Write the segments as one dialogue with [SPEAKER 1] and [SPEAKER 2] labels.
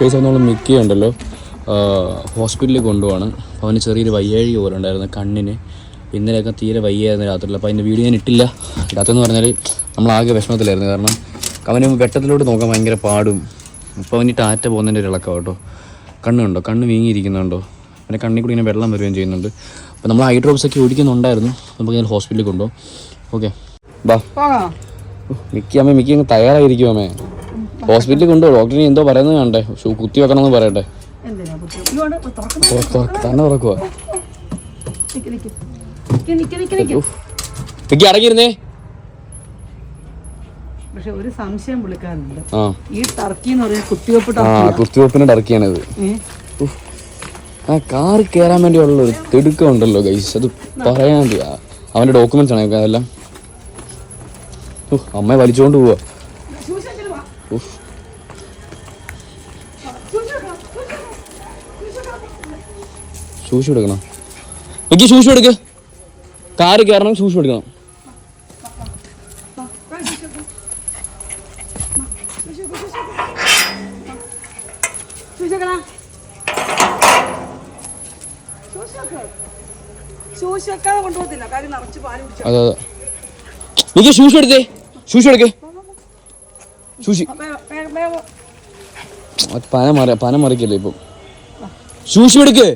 [SPEAKER 1] Case നമ്മൾ Mickey ഉണ്ടല്ലോ ഹോസ്പിറ്റലിൽ കൊണ്ടുപോവാണ്. അപ്പോൾ അവന് ചെറിയൊരു വയ്യാഴി പോലെ ഉണ്ടായിരുന്നു കണ്ണിന്. ഇന്നലെയൊക്കെ തീരെ വയ്യായിരുന്നു രാത്രിയിൽ. അപ്പോൾ അതിന്റെ വീഡിയോ ഞാൻ ഇട്ടില്ല. ഇടാത്തെന്ന് പറഞ്ഞാൽ ആകെ വിഷമത്തിലായിരുന്നു. കാരണം അവന് വെട്ടത്തിലോട്ട് നോക്കാൻ ഭയങ്കര പാടും. അപ്പോൾ അവന് ടാറ്റ പോകുന്നതിന്റെ ഒരു ഇളക്കം കേട്ടോ കണ്ണുണ്ടോ? കണ്ണ് വീങ്ങിയിരിക്കുന്നുണ്ടോ? പിന്നെ കണ്ണിൽ കൂടി ഇങ്ങനെ വെള്ളം വരികയും ചെയ്യുന്നുണ്ട്. അപ്പോൾ നമ്മൾ ഐ ഡ്രോപ്സ് ഒക്കെ ഒഴിക്കുന്നുണ്ടായിരുന്നു നമുക്ക് ഞാൻ ഹോസ്പിറ്റലിൽ കൊണ്ടുപോകും ഓക്കെ. ബാ. മിക്കി അമ്മ മിക്കി അങ്ങ് തയ്യാറായിരിക്കും അമ്മേ? ഹോസ്പിറ്റലിൽ കൊണ്ടുപോകും ഡോക്ടറിന് എന്തോ പറയുന്നത് കണ്ടേ. ഷൂ കുത്തി പറയട്ടെ.
[SPEAKER 2] തുറക്ക്.
[SPEAKER 1] തുറക്ക് തുറക്ക്. തന്നെ തുറക്കുക
[SPEAKER 2] നിക്ക് നിക്ക്. നിക്ക് നിക്ക് നിക്ക് നിക്ക്.
[SPEAKER 1] മിക്കി അടങ്ങിയിരുന്നേ
[SPEAKER 2] പക്ഷെ ഒരു സംശയം ഈ ടർക്കി എന്ന് പറയുന്നത് കുത്തിവെപ്പ്
[SPEAKER 1] ആ
[SPEAKER 2] ടർക്കിയാ.
[SPEAKER 1] കുത്തിവെപ്പിന്റെ ടർക്കിയാണിത്? ആ കാർ കയറാൻ വേണ്ടിയുള്ള ഒരു തിടുക്കം ഉണ്ടല്ലോ ഗൈസ് അത് പറയാൻ അവന്റെ ഡോക്യുമെന്റ്സ് ആണ് അതെല്ലാം. അമ്മയെ വലിച്ചുകൊണ്ട് പോവാ. ശൂഷ് എടുക്കണം. എനിക്ക് ശൂഷ് എടുക്ക്. കാറ് കയറണം ശൂഷ് എടുക്കണം. അതെ അതെ. എനിക്ക് ശൂഷ് എടുത്തേ. ശൂഷ് എടുക്കേ. അത് പന മറി പന മറിക്കല്ലേ ഇപ്പം? ശൂഷി എടുക്ക്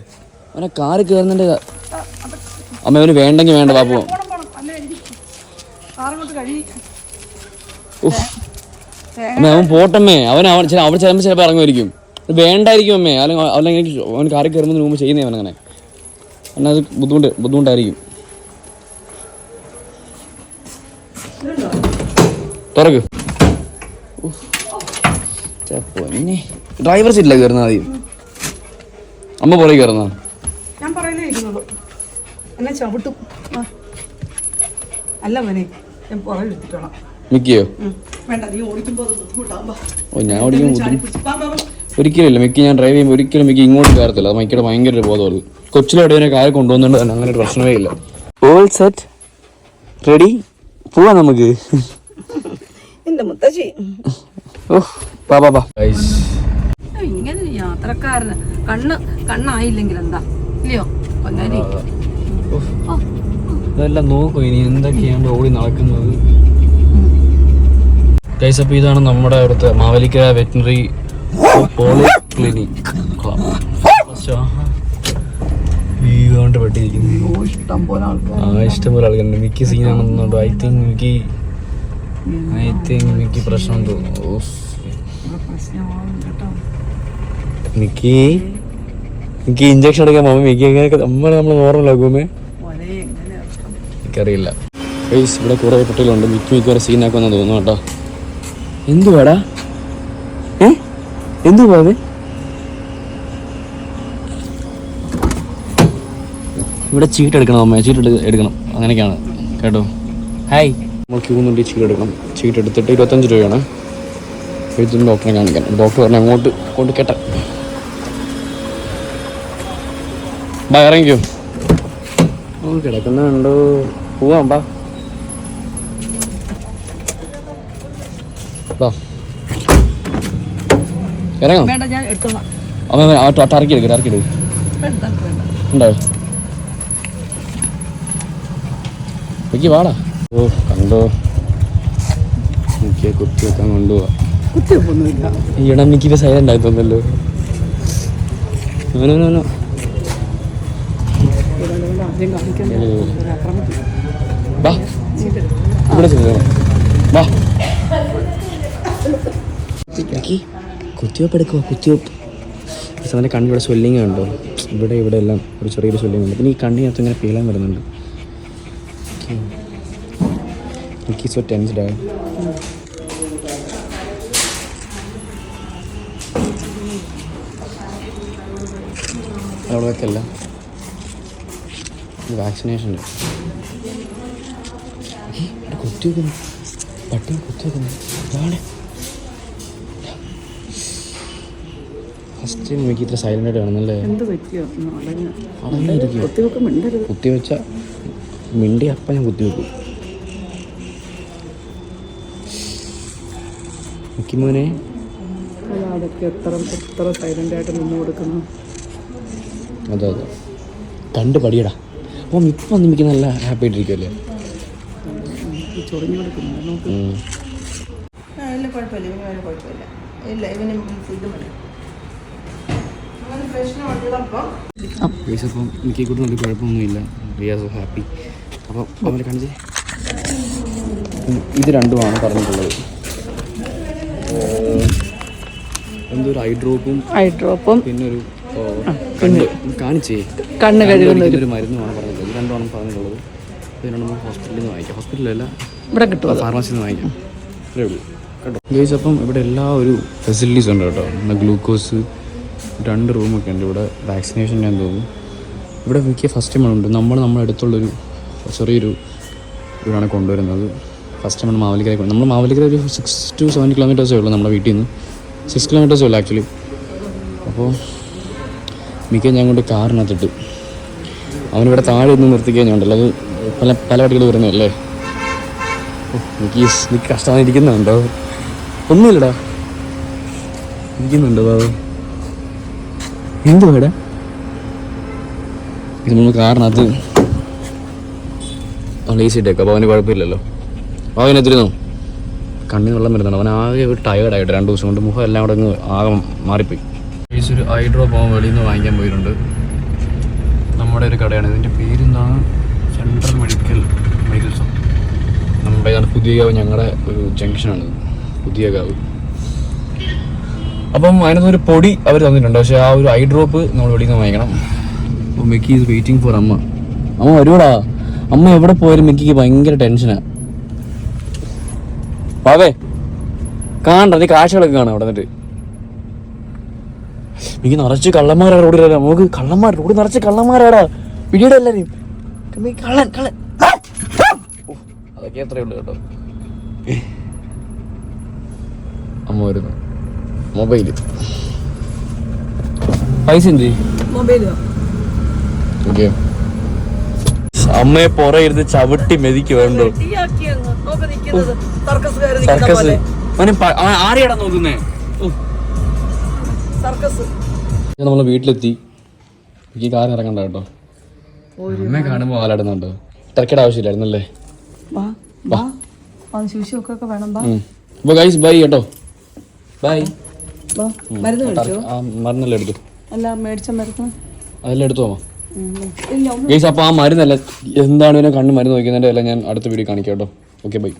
[SPEAKER 1] അവനെ കാറ് കയറുന്നുണ്ട് അമ്മ അവന് വേണ്ടെങ്കിൽ വേണ്ട പാപ്പു അമ്മ അവൻ പോട്ടമ്മേ. അവൻ അവൻ ചില അവിടെ ചിലപ്പോൾ ചിലപ്പോൾ ഇറങ്ങുമായിരിക്കും. വേണ്ടായിരിക്കും അമ്മേ. അല്ലെങ്കിൽ അല്ലെങ്കിൽ അവൻ കാറിൽ കയറുന്നതിന് മുമ്പ് ചെയ്യുന്നേ അവനങ്ങനെ. അങ്ങനെ അത് ബുദ്ധിമുട്ട് ബുദ്ധിമുട്ടായിരിക്കും. തുറക്ക്. പൊന്നെ. ഡ്രൈവർ സീറ്റിലാണ് കയറുന്നത് ആദ്യം. അമ്മ പുറകെ കയറുന്ന
[SPEAKER 2] ഞാൻ പറയുന്നേ ഇരിക്കുന്നുള്ളൂ. എന്നെ ചവിട്ടും. ആ. അല്ല മോനെ ഞാൻ പുറകെ എടുത്തിട്ടോളാം
[SPEAKER 1] മിക്കിയോ?
[SPEAKER 2] വേണ്ട നീ ഓടിക്കുമ്പോൾ അത് ബുദ്ധിമുട്ടാവും ബാ.
[SPEAKER 1] ഓ ഞാൻ ഓടിക്കാൻ ബുദ്ധിമുട്ട്
[SPEAKER 2] ചാടി പിടിച്ച്. ബാ, ബാ, ബാ.
[SPEAKER 1] ഒരിക്കലില്ല മിക്കി ഞാൻ ഡ്രൈവ് ചെയ്യുമ്പോൾ ഒരിക്കലും മിക്ക ഇങ്ങോട്ട് കയറത്തില്ല. അത് മിക്കയുടെ ഭയങ്കര ഒരു ബോധമുള്ളൂ കൊച്ചിലെവിടെ ഇവനെ കാര്യം കൊണ്ടുവന്നുകൊണ്ട് തന്നെ അങ്ങനെ ഒരു പ്രശ്നമേ ഇല്ല. ഓൾ സെറ്റ് റെഡി പോവാ നമുക്ക്.
[SPEAKER 2] എന്റെ മുത്തശ്ശി.
[SPEAKER 1] ഓ.
[SPEAKER 2] ഇങ്ങനെ യാത്രക്കാരന് കണ്ണ് കണ്ണായില്ലെങ്കിൽ എന്താ? ഇല്ലയോ? പൊന്നാരി
[SPEAKER 1] ഇതെല്ലാം നോക്കൂ ഇനി എന്തൊക്കെയാണ് ഓടി നടക്കുന്നത്. ഗൈസ് അപ്പോൾ ഇതാണ് നമ്മുടെ അവിടുത്തെ മാവലിക്ക വെറ്റിനറി പോളി ക്ലിനിക് ഈ കൊണ്ട് പെട്ടിരിക്കുന്നു.
[SPEAKER 2] ഇഷ്ടം പോലെ
[SPEAKER 1] ആൾക്കാരുണ്ട്. Mickey സീനാണെന്നുണ്ടോ I think Mickey I think Mickey പ്രശ്നം തോന്നുന്നു. ഓഫ്.
[SPEAKER 2] പ്രശ്നമാവും കേട്ടോ.
[SPEAKER 1] ഇഞ്ചക്ഷൻ എടുക്കാൻ പോകുമ്പോൾ മിക്കി എങ്ങനെയൊക്കെ നമ്മൾ നമ്മൾ
[SPEAKER 2] എങ്ങനെ ഇഷ്ടം
[SPEAKER 1] എനിക്കറിയില്ല. ഗൈസ് ഇവിടെ കുറേ കുട്ടികളുണ്ട്. മിക്കി മിക്കി വരെ സീനാക്കുമെന്ന് തോന്നുന്നു കേട്ടോ. എന്തുവാടാ? ഏ? എന്തുവാ അത്? ഇവിടെ ചീട്ട് എടുക്കണം അമ്മ. ചീട്ട് എടുക്ക എടുക്കണം. അങ്ങനെയൊക്കെയാണ്. കേട്ടോ. ഹായ് നമ്മൾ ക്യൂ നിന്നിട്ട് ചീട്ട് എടുക്കണം. ചീട്ട് എടുത്തിട്ട് ഇരുപത്തഞ്ച് രൂപയാണ്. എഴുതുന്ന ഡോക്ടറെ കാണിക്കാൻ ഡോക്ടർ പറഞ്ഞു അങ്ങോട്ട് കൊണ്ട് കേട്ട ബാ ഇറങ്ങിക്കോ. ഓ കിടക്കുന്നുണ്ടോ പോവാം ബാ. ബാ. ഇറങ്ങാം?
[SPEAKER 2] വേണ്ട ഞാൻ എടുത്തോളാം.
[SPEAKER 1] അമ്മ ടർക്കി എടുക്ക് ടർക്കി എടുക്ക്.
[SPEAKER 2] വേണ്ട വേണ്ട.
[SPEAKER 1] ഉണ്ടോ? എനിക്ക് വാടാ. ഓ കണ്ടോ? എനിക്ക് കുത്തി വെക്കാൻ കൊണ്ടുപോവാ.
[SPEAKER 2] കുത്തിവെപ്പൊന്നുമില്ല
[SPEAKER 1] ഈ ഇടം എനിക്ക് സൈലന്റ് ആയി തോന്നല്ലോ നോ, നോ, നോ, നോ.
[SPEAKER 2] ഇതുകൊണ്ട് ആദ്യം കാണിക്കണ്ട ഒരു അക്രമത്തിൽ
[SPEAKER 1] ബാ ഇവിടെ ചെല്ലണം ബാ എനിക്ക് കുത്തിവെപ്പ് എടുക്കുക കുത്തിവെപ്പ് അവന്റെ കണ്ണിവിടെ സ്വെല്ലിങ് ഉണ്ടോ ഇവിടെ ഇവിടെ എല്ലാം ഒരു ചെറിയൊരു സ്വെല്ലിങ് ഉണ്ട്. പിന്നെ ഈ കണ്ണിനകത്ത് ഇങ്ങനെ പീളാൻ വരുന്നുണ്ട്. എനിക്ക് സോ ടെൻസ്ഡ് അവിടെ വെക്കല്ല വാക്സിനേഷൻ കുത്തി വെക്കുന്നു. പട്ടി കുത്തി വെക്കുന്നു. ഇതാണ്. ഫസ്റ്റ് എനിക്ക് ഇത്ര സൈലന്റ് ആയിട്ട് കാണുന്നല്ലേ കുത്തി വെച്ച മിണ്ടി അപ്പം ഞാൻ കുത്തി വെക്കും. മിക്കി മോനെ
[SPEAKER 2] എത്ര എത്ര നിന്ന് കൊടുക്കുന്നു.
[SPEAKER 1] അതെ അതെ. കണ്ട് പടിയടാ. അപ്പം ഇപ്പം നിമിക്ക് നല്ല ഹാപ്പി ആയിട്ടിരിക്കുമല്ലേ
[SPEAKER 2] ഈ ചൊറിഞ്ഞു കൊടുക്കുന്നു. നോക്ക്.
[SPEAKER 1] ഉം.
[SPEAKER 2] ഇല്ല കുഴപ്പമില്ല. ഇവന് വേറെ കുഴപ്പമില്ല. ഇല്ല ഇവന് ഇത് മതി. അങ്ങനെ പ്രശ്നമുള്ളപ്പം
[SPEAKER 1] അപ്പം എനിക്ക് കൂടെ നല്ല കുഴപ്പമൊന്നുമില്ല. വി ആർ സോ ഹാപ്പി കാണിച്ചേ. ഇത് രണ്ടുമാണ് പറഞ്ഞിട്ടുള്ളത്. എന്തോ ഐ ഡ്രോപ്പും
[SPEAKER 2] ഐ ഡ്രോപ്പും
[SPEAKER 1] പിന്നെ ഒരു കാണിച്ചേ.
[SPEAKER 2] കണ്ണ് കഴുകുന്ന
[SPEAKER 1] ഒരു മരുന്നുമാണ് പറഞ്ഞത്. ഇത് രണ്ടാണ് പറഞ്ഞിട്ടുള്ളത്. രണ്ടും ഹോസ്പിറ്റലിൽ നിന്ന് വാങ്ങിക്കാം. ഹോസ്പിറ്റലല്ല
[SPEAKER 2] ഇവിടെ കിട്ടും
[SPEAKER 1] ഫാർമസിയിൽ നിന്ന് വാങ്ങിക്കാം. ഇത്രേ ഉള്ളൂ. കേട്ടോ ഗൈസ് അപ്പം ഇവിടെ എല്ലാ ഒരു ഫെസിലിറ്റീസ് ഉണ്ട് കേട്ടോ. പിന്നെ ഗ്ലൂക്കോസ് രണ്ട് റൂമൊക്കെ ഉണ്ട് ഇവിടെ. വാക്സിനേഷൻ ഞാൻ തോന്നുന്നു. ഇവിടെ മിക്ക ഫസ്റ്റ് ഉണ്ട്. നമ്മൾ നമ്മുടെ അടുത്തുള്ളൊരു ചെറിയൊരു ഇവിടാണ് കൊണ്ടുവരുന്നത്. ഫസ്റ്റ് ടൈം മാവലിക്കര നമ്മൾ മാവലിക്കര ഒരു സിക്സ് ടു സെവൻ കിലോമീറ്റേഴ്സേ ഉള്ളൂ നമ്മുടെ വീട്ടിൽ നിന്ന്. സിക്സ് കിലോമീറ്റേഴ്സ് ഉള്ളു ആക്ച്വലി അപ്പോൾ മിക്ക ഞാൻ കൊണ്ട് കാറിനകത്തിട്ട്. അവനിവിടെ താഴെ ഒന്ന് നിർത്തിക്കാൻ ഞാൻ ഉണ്ടല്ലോ. അത് പല പല വട്ടികൾ വരുന്നതല്ലേ? എനിക്ക് എനിക്ക് കഷ്ടമായിരിക്കുന്നുണ്ടോ ഒന്നുമില്ലടാ. ഇരിക്കുന്നുണ്ടോ ബാബു എന്തുവാടാ? ഇത് നമ്മൾ കാറിനകത്ത് ലേസി ഇട്ടേക്കാം. അപ്പോൾ അവന് കുഴപ്പമില്ലല്ലോ. അവനെത്തിരുന്നു കണ്ണിന് വെള്ളം വരുന്നുണ്ട് അവൻ ആകെ ഒരു ടയേർഡായിട്ട് രണ്ട് ദിവസം കൊണ്ട് മുഖം എല്ലാം കൂടെ അങ്ങ് ആകെ മാറിപ്പോയി. ഒരു ഐ ഡ്രോപ്പ് അവൻ വെളിയിൽ നിന്ന് വാങ്ങിക്കാൻ പോയിട്ടുണ്ട്. നമ്മുടെ ഒരു കടയാണ്. ഇതിന്റെ പേരെന്താണ് സെൻട്രൽ മെഡിക്കൽ മെഡിക്കൽ ഷോപ്പ് നമ്മുടെ ഇതാണ് പുതിയകാവ് ഞങ്ങളുടെ ഒരു ജംഗ്ഷനാണ് പുതിയ കാവ്. അപ്പം ഒരു പൊടി അവർ തന്നിട്ടുണ്ട്. പക്ഷേ ആ ഒരു ഐ ഡ്രോപ്പ് നമ്മൾ വെളിയിൽ നിന്ന് വാങ്ങിക്കണം. അപ്പോൾ മിക്കി ഈസ് വെയിറ്റിംഗ് ഫോർ അമ്മ. അമ്മ വരുവാടാ? അമ്മ എവിടെ പോയാലും മിക്കിക്ക് ഭയങ്കര ടെൻഷനാ വാവേ കാണണ്ട നീ കാഴ്ചകളൊക്കെ കാണാം അവിടെ നിന്നിട്ട് എനിക്ക് നിറച്ച് കള്ളന്മാരാ റോഡിൽ നമുക്ക് കള്ളന്മാർ റോഡിൽ നിറച്ച് കള്ളന്മാരാടാ. പിന്നീട് എല്ലാരെയും. കള്ളൻ കള്ളൻ. അതൊക്കെ എത്രയേ കേട്ടോ. അമ്മ വരുന്നു. മൊബൈൽ. പൈസ എന്ത്? അമ്മയെ പുറ ഇരുന്ന് ചവിട്ടി മെതിക്ക് വേണ്ടോ. സർക്കസ്. അവന് പ- അവൻ ആരെയാടാ നോക്കുന്നേ?
[SPEAKER 2] സർക്കസ്.
[SPEAKER 1] നമ്മൾ നമ്മളെ വീട്ടിലെത്തി. എനിക്ക് കാർ ഇറങ്ങണ്ട കേട്ടോ. അമ്മ കാണുമ്പോ ആലാടുന്നുണ്ട്. തിരക്കേട് ആവശ്യമില്ലായിരുന്നല്ലേ? ഗൈസ് ബൈ കേട്ടോ. ബൈ മരുന്നെല്ലാം എടുത്തു അതെല്ലാം എടുത്തു ഗൈസ് അപ്പോൾ ആ മരുന്നല്ല എന്താണ് കണ്ണ് മരുന്ന് നോക്കിയതിന്റെ എല്ലാം ഞാൻ അടുത്ത വീഡിയോ കാണിക്കാം കേട്ടോ. Okay bye.